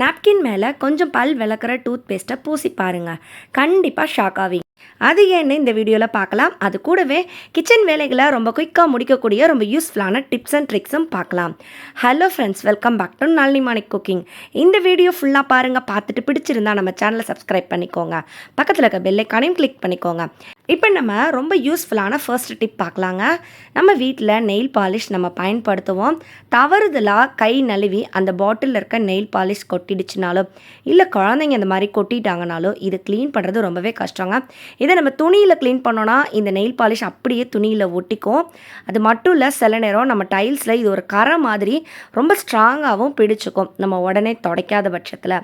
Napkin மேலே கொஞ்சம் பல் விளக்குற டூத் பேஸ்ட்டை பூசி பாருங்கள் கண்டிப்பாக ஷாக் ஆவீங்க. அது ஏன்னு இந்த வீடியோவில் பார்க்கலாம் அது கூடவே கிச்சன் வேலைகளை ரொம்ப குயிக்காக முடிக்கக்கூடிய ரொம்ப யூஸ்ஃபுல்லான டிப்ஸ் அண்ட் ட்ரிக்ஸும் பார்க்கலாம் hello friends welcome back to Nalini Manik cooking இந்த வீடியோ ஃபுல்லாக பாருங்கள் பார்த்துட்டு பிடிச்சிருந்தா நம்ம சேனலை சப்ஸ்கிரைப் பண்ணிக்கோங்க. பக்கத்தில் இருக்க பெல்லைக்கானையும் கிளிக் பண்ணிக்கோங்க. இப்போ நம்ம ரொம்ப யூஸ்ஃபுல்லான ஃபர்ஸ்ட் டிப் பார்க்கலாங்க. நம்ம வீட்டில் நெயில் பாலிஷ் நம்ம பயன்படுத்துவோம். தவறுதலாக கை நழுவி அந்த பாட்டிலில் இருக்க நெயில் பாலிஷ் கொட்டிடுச்சுனாலும் இல்லை குழந்தைங்க இந்த மாதிரி கொட்டிட்டாங்கனாலும் இது க்ளீன் பண்ணுறது ரொம்பவே கஷ்டங்க. இதை நம்ம துணியில் க்ளீன் பண்ணோன்னா இந்த நெயில் பாலிஷ் அப்படியே துணியில் ஒட்டிக்கும். அது மட்டும் இல்லை சில நேரம் நம்ம டைல்ஸில் இது ஒரு கரை மாதிரி ரொம்ப ஸ்ட்ராங்காகவும் பிடிச்சிக்கும். நம்ம உடனே துடைக்காத பட்சத்தில்.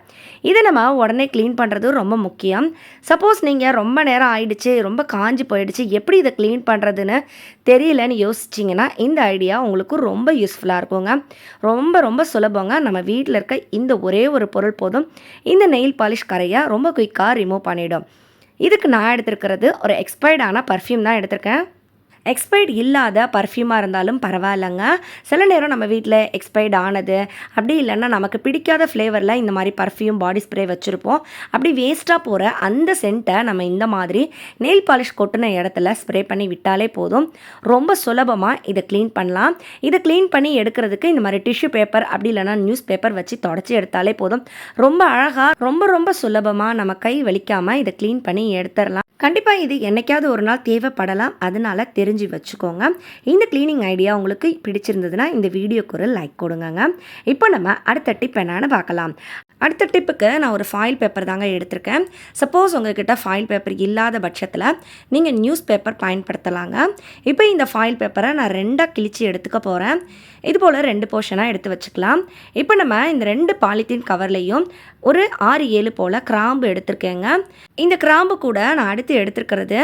இதை நம்ம உடனே க்ளீன் பண்ணுறது ரொம்ப முக்கியம். சப்போஸ் நீங்கள் ரொம்ப நேரம் ஆயிடுச்சு ரொம்ப காஞ்சி போயிடுச்சு. எப்படி இதை க்ளீன் பண்ணுறதுன்னு தெரியலன்னு யோசிச்சிங்கன்னா இந்த ஐடியா உங்களுக்கு ரொம்ப யூஸ்ஃபுல்லாக இருக்குங்க. ரொம்ப ரொம்ப சுலபங்க. நம்ம வீட்டில் இருக்க இந்த ஒரே ஒரு பொருள் போதும். இந்த நெயில் பாலிஷ் கரையை ரொம்ப குயிக்காக ரிமூவ் பண்ணிவிடும் இதுக்கு நான் எடுத்திருக்கிறது ஒரு எக்ஸ்பைர்டான பர்ஃப்யூம் தான் எடுத்திருக்கேன். எக்ஸ்பைர்ட் இல்லாத பர்ஃப்யூமாக இருந்தாலும் பரவாயில்லைங்க. சில நேரம் நம்ம வீட்டில் எக்ஸ்பைர்ட் ஆனது அப்படி இல்லைன்னா நமக்கு பிடிக்காத ஃப்ளேவரில் இந்த மாதிரி பர்ஃப்யூம் பாடி ஸ்ப்ரே வச்சுருப்போம். அப்படி வேஸ்ட்டாக போகிற அந்த சென்ட்டை நம்ம இந்த மாதிரி நெயில் பாலிஷ் கொட்டின இடத்துல ஸ்ப்ரே பண்ணி விட்டாலே போதும். ரொம்ப சுலபமாக இதை க்ளீன் பண்ணலாம். இதை க்ளீன் பண்ணி எடுக்கிறதுக்கு இந்த மாதிரி டிஷ்யூ பேப்பர் அப்படி இல்லைனா நியூஸ் பேப்பர் வச்சு தொடச்சி எடுத்தாலே போதும். ரொம்ப அழகாக ரொம்ப ரொம்ப சுலபமாக நம்ம கை வலிக்காமல் இதை க்ளீன் பண்ணி எடுத்துடலாம். கண்டிப்பாக இது என்னைக்காவது ஒரு நாள் தேவைப்படலாம். அதனால் தெரி தெரிஞ்சு வச்சுக்கோங்க. இந்த க்ளீனிங் ஐடியா உங்களுக்கு பிடிச்சிருந்ததுன்னா இந்த வீடியோக்கு ஒரு லைக் கொடுங்கங்க. இப்போ நம்ம அடுத்த டிப் என்னன்னு பார்க்கலாம். அடுத்த டிப்புக்கு நான் ஒரு ஃபாயில் பேப்பர் தாங்க எடுத்திருக்கேன். சப்போஸ் உங்ககிட்ட ஃபாயில் பேப்பர் இல்லாத பட்சத்தில் நீங்கள் நியூஸ் பேப்பர் பயன்படுத்தலாங்க. இப்போ இந்த ஃபாயில் பேப்பரை நான் ரெண்டாக கிழிச்சு எடுத்துக்க போகிறேன் இது போல் ரெண்டு போர்ஷனாக எடுத்து வச்சுக்கலாம். இப்போ நம்ம இந்த ரெண்டு பாலித்தீன் கவர்லேயும் ஒரு ஆறு ஏழு போல் கிராம்பு எடுத்திருக்கேங்க. இந்த கிராம்பு கூட நான் அடுத்து எடுத்துருக்கிறது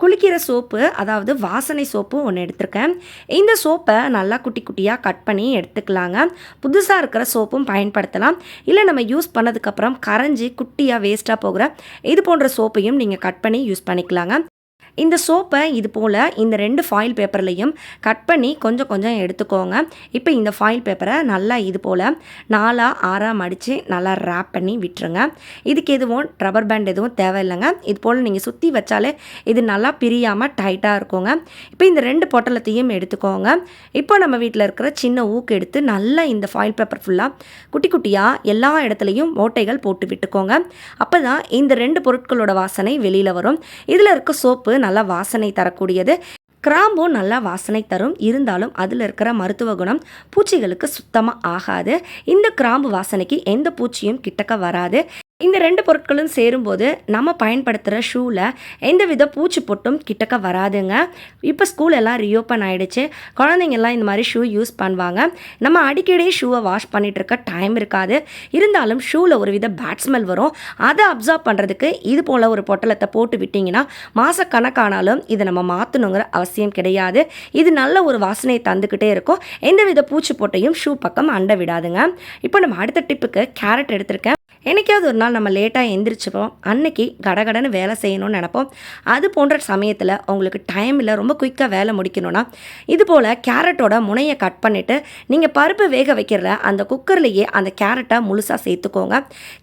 குளிக்கிற சோப்பு அதாவது வாசனை சோப்பு ஒன்று எடுத்திருக்கேன். இந்த சோப்பை நல்லா குட்டி குட்டியாக கட் பண்ணி எடுத்துக்கலாங்க. புதுசாக இருக்கிற சோப்பும் பயன்படுத்தலாம். இல்லை நம்ம யூஸ் பண்ணதுக்கப்புறம் கரைஞ்சி குட்டியாக வேஸ்ட்டாக போகிற இது போன்ற சோப்பையும் நீங்கள் கட் பண்ணி யூஸ் பண்ணிக்கலாங்க. இந்த சோப்பை இது போல் இந்த ரெண்டு ஃபாயில் பேப்பர்லையும் கட் பண்ணி கொஞ்சம் கொஞ்சம் எடுத்துக்கோங்க. இப்போ இந்த ஃபாயில் பேப்பரை நல்லா இது போல் நாலாக ஆறாக மடித்து நல்லா ரேப் பண்ணி விட்டுருங்க. இதுக்கு எதுவும் ரப்பர் பேண்ட் எதுவும் தேவையில்லைங்க. இது போல் நீங்கள் சுற்றி வச்சாலே இது நல்லா பிரியாமல் டைட்டாக இருக்குங்க. இப்போ இந்த ரெண்டு பொட்டலத்தையும் எடுத்துக்கோங்க. இப்போ நம்ம வீட்டில் இருக்கிற சின்ன ஊக்கு எடுத்து நல்லா இந்த ஃபாயில் பேப்பர் ஃபுல்லாக குட்டி குட்டியாக எல்லா இடத்துலையும் ஓட்டைகள் போட்டு விட்டுக்கோங்க. அப்போ தான் இந்த ரெண்டு பொருட்களோட வாசனை வெளியில் வரும். இதில் இருக்க சோப்பு நல்லா வாசனை தரக்கூடியது. கிராம்பும் நல்லா வாசனை தரும். இருந்தாலும் அதில் இருக்கிற மருத்துவ குணம் பூச்சிகளுக்கு சுத்தமாக ஆகாது. இந்த கிராம்பு வாசனைக்கு எந்த பூச்சியும் கிட்டக்க வராது. இந்த ரெண்டு பொருட்களும் சேரும்போது நம்ம பயன்படுத்துகிற ஷூவில் எந்த வித பூச்சி பொட்டும் கிட்டக்க வராதுங்க. இப்போ ஸ்கூல் எல்லாம் ரீஓப்பன் ஆகிடுச்சு குழந்தைங்கெல்லாம் இந்த மாதிரி ஷூ யூஸ் பண்ணுவாங்க. நம்ம அடிக்கடி ஷூவை வாஷ் பண்ணிகிட்டு இருக்க டைம் இருக்காது. இருந்தாலும் ஷூவில் ஒரு வித பேட் ஸ்மெல் வரும். அதை அப்சர்வ் பண்ணுறதுக்கு இது போல் ஒரு பொட்டலத்தை போட்டு விட்டிங்கன்னா மாதக்கணக்கானாலும் இதை நம்ம மாற்றணுங்கிற அவசியம் கிடையாது. இது நல்ல ஒரு வாசனையை தந்துக்கிட்டே இருக்கும். எந்த வித பூச்சி பொட்டையும் ஷூ பக்கம் அண்ட விடாதுங்க. இப்போ நம்ம அடுத்த டிப்புக்கு கேரட் எடுத்திருக்கேன். என்னைக்காவது ஒரு நாள் நம்ம லேட்டாக எந்திரிச்சுப்போம். அன்னைக்கு கடகடன்னு வேலை செய்யணும்னு நினப்போம். அது போன்ற சமயத்தில் உங்களுக்கு டைம் இல்லை ரொம்ப குயிக்காக வேலை முடிக்கணும்னா இது போல் கேரட்டோட முனையை கட் பண்ணிவிட்டு நீங்கள் பருப்பு வேக வைக்கிறத அந்த குக்கர்லேயே அந்த கேரட்டை முழுசாக சேர்த்துக்கோங்க.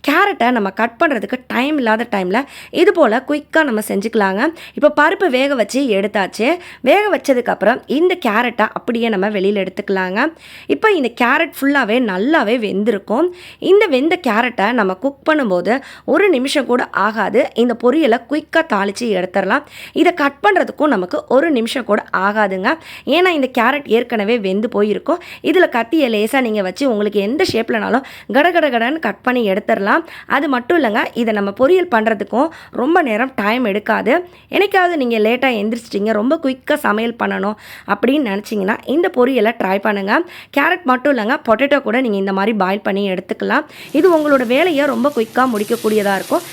கேரட்டை நம்ம கட் பண்ணுறதுக்கு டைம் இல்லாத டைமில் இது போல் குயிக்காக நம்ம செஞ்சுக்கலாங்க. இப்போ பருப்பு வேக வச்சு எடுத்தாச்சு. வேக வச்சதுக்கப்புறம் இந்த கேரட்டை அப்படியே நம்ம வெளியில் எடுத்துக்கலாங்க. இப்போ இந்த கேரட் ஃபுல்லாகவே நல்லாவே வெந்திருக்கும். இந்த வெந்த கேரட்டை நம்ம குக் பண்ணும்போது ஒரு நிமிஷம் கூட ஆகாது. இந்த பொரியலை குயிக்காக தாளித்து எடுத்துடலாம். இதை கட் பண்ணுறதுக்கும் நமக்கு ஒரு நிமிஷம் கூட ஆகாதுங்க. ஏன்னா இந்த கேரட் ஏற்கனவே வெந்து போயிருக்கும். இதில் கத்தியை லேசாக நீங்கள் வச்சு உங்களுக்கு எந்த ஷேப்லனாலும் கடகட கடன்னு கட் பண்ணி எடுத்துடலாம். அது மட்டும் இல்லைங்க இதை நம்ம பொரியல் பண்ணுறதுக்கும் ரொம்ப நேரம் டைம் எடுக்காது. என்னைக்காவது நீங்கள் லேட்டாக எந்திரிச்சிட்டிங்க ரொம்ப குயிக்காக சமையல் பண்ணணும் அப்படின்னு நினச்சிங்கன்னா இந்த பொரியலை ட்ரை பண்ணுங்கள் கேரட் மட்டும் இல்லைங்க பொட்டேட்டோ கூட நீங்கள் இந்த மாதிரி பாயில் பண்ணி எடுத்துக்கலாம். இது உங்களோட வேலையை ரொம்ப குயிக்காக முடிக்கக்கூடியதாக இருக்கும்.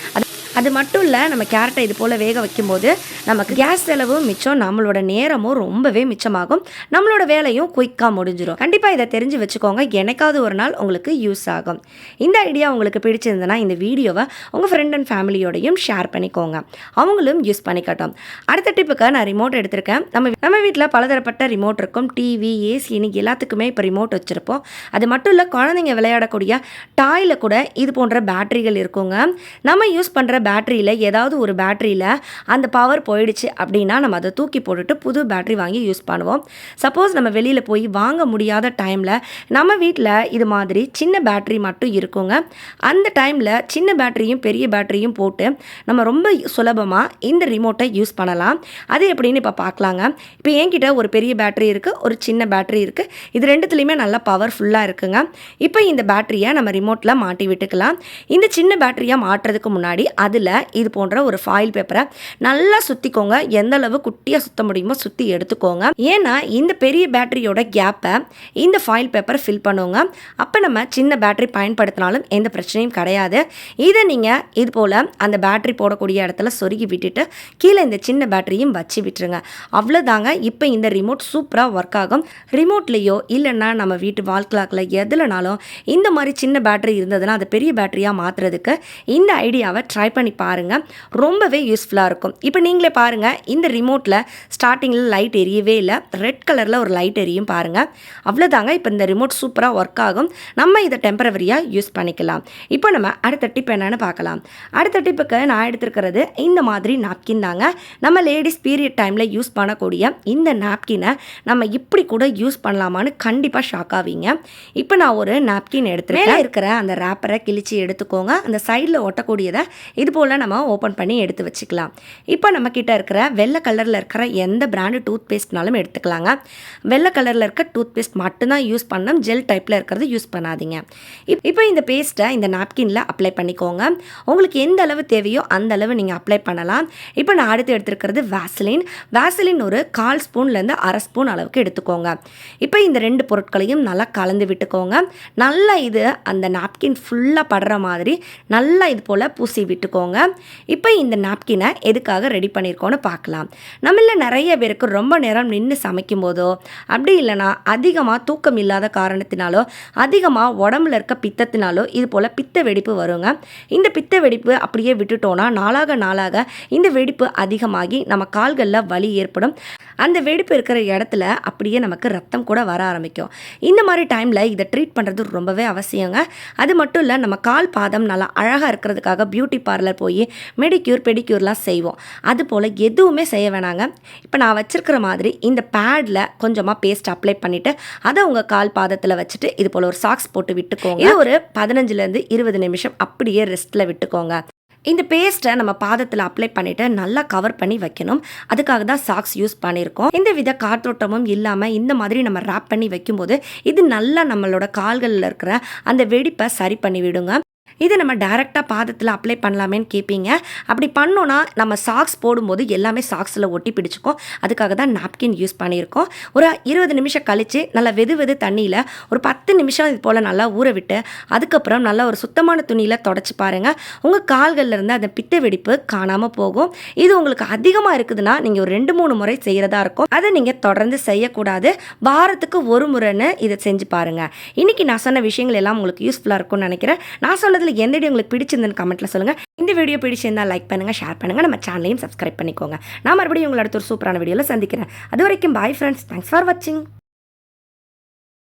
அது மட்டும் இல்லை நம்ம கேரட்டை இது போல் வேக வைக்கும்போது நமக்கு கேஸ் செலவும் மிச்சம் நம்மளோட நேரமும் ரொம்பவே மிச்சமாகும். நம்மளோட வேலையும் குயிக்காக முடிஞ்சிடும் கண்டிப்பாக இதை தெரிஞ்சு வச்சுக்கோங்க எனக்காவது ஒரு நாள் உங்களுக்கு யூஸ் ஆகும். இந்த ஐடியா உங்களுக்கு பிடிச்சிருந்ததுன்னா இந்த வீடியோவை உங்கள் ஃப்ரெண்ட் அண்ட் ஃபேமிலியோடையும் ஷேர் பண்ணிக்கோங்க. அவங்களும் யூஸ் பண்ணிக்கட்டும். அடுத்த டிப்புக்கு நான் ரிமோட் எடுத்திருக்கேன். நம்ம நம்ம வீட்டில் பலதரப்பட்ட ரிமோட் இருக்கும். டிவி ஏசி இன்னைக்கு எல்லாத்துக்குமே இப்போ ரிமோட் வச்சுருப்போம். அது மட்டும் இல்லை குழந்தைங்க விளையாடக்கூடிய டாயில் கூட இது போன்ற பேட்டரிகள் இருக்குங்க. நம்ம யூஸ் பண்ணுற பேட்டரியில் ஏதாவது ஒரு பேட்டரியில் அந்த பவர் போயிடுச்சு அப்படின்னா நம்ம அதை தூக்கி போட்டுட்டு புது பேட்டரி வாங்கி யூஸ் பண்ணுவோம். சப்போஸ் நம்ம வெளியில் போய் வாங்க முடியாத டைமில் நம்ம வீட்டில் இது மாதிரி சின்ன பேட்டரி மட்டும் இருக்குங்க. அந்த டைமில் சின்ன பேட்டரியும் பெரிய பேட்டரியும் போட்டு நம்ம ரொம்ப சுலபமாக இந்த ரிமோட்டை யூஸ் பண்ணலாம். அது எப்படின்னு இப்போ பார்க்கலாங்க இப்போ என்கிட்ட ஒரு பெரிய பேட்டரி இருக்குது ஒரு சின்ன பேட்டரி இருக்குது இது ரெண்டுத்துலேயுமே நல்லா பவர்ஃபுல்லாக இருக்குங்க. இப்போ இந்த பேட்டரியை நம்ம ரிமோட்டில் மாட்டி விட்டுக்கலாம். இந்த சின்ன பேட்டரியாக மாட்டுறதுக்கு முன்னாடி அதில் இது போன்ற ஒரு ஃபாயில் பேப்பரை நல்லா சுற்றிக்கோங்க எந்த அளவு குட்டியாக சுத்த முடியுமோ சுற்றி எடுத்துக்கோங்க. ஏன்னா இந்த பெரிய பேட்டரியோட கேப்பை இந்த ஃபாயில் பேப்பரை ஃபில் பண்ணுவோங்க அப்போ நம்ம சின்ன பேட்டரி பயன்படுத்தினாலும் எந்த பிரச்சனையும் கிடையாது. இதை நீங்கள் இது போல் அந்த பேட்டரி போடக்கூடிய இடத்துல சொருகி விட்டுட்டு கீழே இந்த சின்ன பேட்டரியும் வச்சு விட்டுருங்க. அவ்வளோதாங்க இப்போ இந்த ரிமோட் சூப்பராக ஒர்க் ஆகும். ரிமோட்லேயோ இல்லைன்னா நம்ம வீட்டு வால் கிளாக்கில் எதுலனாலும் இந்த மாதிரி சின்ன பேட்டரி இருந்ததுன்னா அதை பெரிய பேட்டரியாக மாற்றுறதுக்கு இந்த ஐடியாவை ட்ரை பண்ணி பாருங்கள் ரொம்பவே யூஸ்ஃபுல்லாக இருக்கும். இப்போ நீங்களே பாருங்கள் இந்த ரிமோட்டில் ஸ்டார்டிங்கில் லைட் எரியவே இல்லை. ரெட் கலரில் ஒரு லைட் எரியும் பாருங்கள் அவ்வளோதாங்க இப்போ இந்த ரிமோட் சூப்பராக ஒர்க் ஆகும். நம்ம இதை டெம்பரவரியாக யூஸ் பண்ணிக்கலாம். இப்போ நம்ம அடுத்த டிப் என்னென்னு பார்க்கலாம். அடுத்த டிப்புக்கு நான் எடுத்திருக்கிறது இந்த மாதிரி நாப்கின் தாங்க. நம்ம லேடிஸ் பீரியட் டைமில் யூஸ் பண்ணக்கூடிய இந்த நாப்கினை நம்ம இப்படி கூட யூஸ் பண்ணலாமான்னு கண்டிப்பாக ஷாக் ஆவீங்க. இப்போ நான் ஒரு நாப்கின் எடுத்துருக்கேன். இருக்கிற அந்த ரேப்பரை கிழிச்சு எடுத்துக்கோங்க. அந்த சைடில் ஒட்டக்கூடியதை இது போல் நம்ம ஓப்பன் பண்ணி எடுத்து வச்சுக்கலாம். இப்போ நம்மக்கிட்ட இருக்கிற வெள்ளை கலரில் இருக்கிற எந்த பிராண்டு டூத் பேஸ்ட்னாலும் எடுத்துக்கலாங்க. வெள்ளை கலரில் இருக்க டூத் பேஸ்ட் மட்டும்தான் யூஸ் பண்ணணும். ஜெல் டைப்பில் இருக்கிறது யூஸ் பண்ணாதீங்க. இப் இப்போ இந்த பேஸ்ட்டை இந்த நாப்கினில் அப்ளை பண்ணிக்கோங்க. உங்களுக்கு எந்த அளவு தேவையோ அந்த அளவு நீங்கள் அப்ளை பண்ணலாம். இப்போ நான் அடுத்து எடுத்துருக்கிறது வேசலின் வேசலின் ஒரு கால் ஸ்பூன்லேருந்து அரை ஸ்பூன் அளவுக்கு எடுத்துக்கோங்க. இப்போ இந்த ரெண்டு பொருட்களையும் நல்லா கலந்து விட்டுக்கோங்க. நல்லா இது அந்த நாப்கின் ஃபுல்லாக படுற மாதிரி நல்லா இது போல் பூசி விட்டுக்கோங்க. இப்போ இந்த நாப்கினை எதுக்காக ரெடி பண்ணியிருக்கோன்னு பார்க்கலாம். நம்மள நிறைய பேருக்கு ரொம்ப நேரம் நின்று சமைக்கும் போதோ அப்படி இல்லைனா அதிகமாக தூக்கம் இல்லாத காரணத்தினாலோ அதிகமாக உடம்புல இருக்க பித்தத்தினாலோ இது போல் பித்த வெடிப்பு வருங்க. இந்த பித்த வெடிப்பு அப்படியே விட்டுட்டோன்னா நாளாக நாளாக இந்த வெடிப்பு அதிகமாகி நம்ம கால்களில் வலி ஏற்படும். அந்த வெடிப்பு இருக்கிற இடத்துல அப்படியே நமக்கு ரத்தம் கூட வர ஆரம்பிக்கும். இந்த மாதிரி டைமில் இதை ட்ரீட் பண்ணுறது ரொம்பவே அவசியங்க. அது மட்டும் இல்லை நம்ம கால் பாதம் நல்லா அழகாக இருக்கிறதுக்காக பியூட்டி பார்லர் போய் மெடிக்யூர் பெடிக்யூர்லாம் செய்வோம். அது போல் எதுவுமே செய்ய வேணாங்க. இப்போ நான் வச்சிருக்கிற மாதிரி இந்த பேடில் கொஞ்சமாக பேஸ்ட் அப்ளை பண்ணிவிட்டு அதை உங்கள் கால் பாதத்தில் வச்சுட்டு இது போல் ஒரு சாக்ஸ் போட்டு விட்டுக்கோங்க. இது ஒரு பதினஞ்சுலேருந்து இருபது நிமிஷம் அப்படியே ரெஸ்ட்டில் விட்டுக்கோங்க. இந்த பேஸ்ட்டை நம்ம பாதத்தில் அப்ளை பண்ணிவிட்டு நல்லா கவர் பண்ணி வைக்கணும். அதுக்காக தான் சாக்ஸ் யூஸ் பண்ணியிருக்கோம். இந்த வித காற்றோட்டமும் இல்லாமல் இந்த மாதிரி நம்ம ரேப் பண்ணி வைக்கும்போது இது நல்லா நம்மளோட கால்களில் இருக்கிற அந்த வெடிப்பை சரி பண்ணி விடுங்க இது நம்ம டைரெக்டாக பாதத்தில் அப்ளை பண்ணலாமேன்னு கேட்பீங்க அப்படி பண்ணோன்னா நம்ம சாக்ஸ் போடும்போது எல்லாமே சாக்ஸில் ஒட்டி பிடிச்சிக்கும். அதுக்காக தான் நாப்கின் யூஸ் பண்ணியிருக்கோம். ஒரு இருபது நிமிஷம் கழித்து நல்லா வெது வெது தண்ணியில் ஒரு பத்து நிமிஷம் இது போல் நல்லா ஊற விட்டு அதுக்கப்புறம் நல்லா ஒரு சுத்தமான துணியில் தொடச்சி பாருங்கள் உங்கள் கால்களில் இருந்து அந்த பித்த வெடிப்பு காணாமல் போகும். இது உங்களுக்கு அதிகமாக இருக்குதுன்னா நீங்கள் ஒரு ரெண்டு மூணு முறை செய்கிறதா இருக்கும். அதை நீங்கள் தொடர்ந்து செய்யக்கூடாது. வாரத்துக்கு ஒரு முறைன்னு இதை செஞ்சு பாருங்கள் இன்றைக்கி நான் சொன்ன விஷயங்கள் எல்லாம் உங்களுக்கு யூஸ்ஃபுல்லாக இருக்கும்னு நினைக்கிறேன். நான் சொன்னதில் எந்த வீடியோ உங்களுக்கு பிடிச்சிருந்தேன் கமெண்ட்டில் சொல்லுங்கள் இந்த வீடியோ பிடிச்சிருந்தா லைக் பண்ணுங்கள் ஷேர் பண்ணுங்கள் நம்ம சேனலையும் சப்ஸ்கிரைப் பண்ணிக்கோங்க. நான் மறுபடியும் உங்களை அடுத்த ஒரு சூப்பரான வீடியோவில் சந்திக்கிறேன். அது வரைக்கும் பாய் ஃப்ரெண்ட்ஸ் தேங்க்ஸ் ஃபார் வாட்சிங்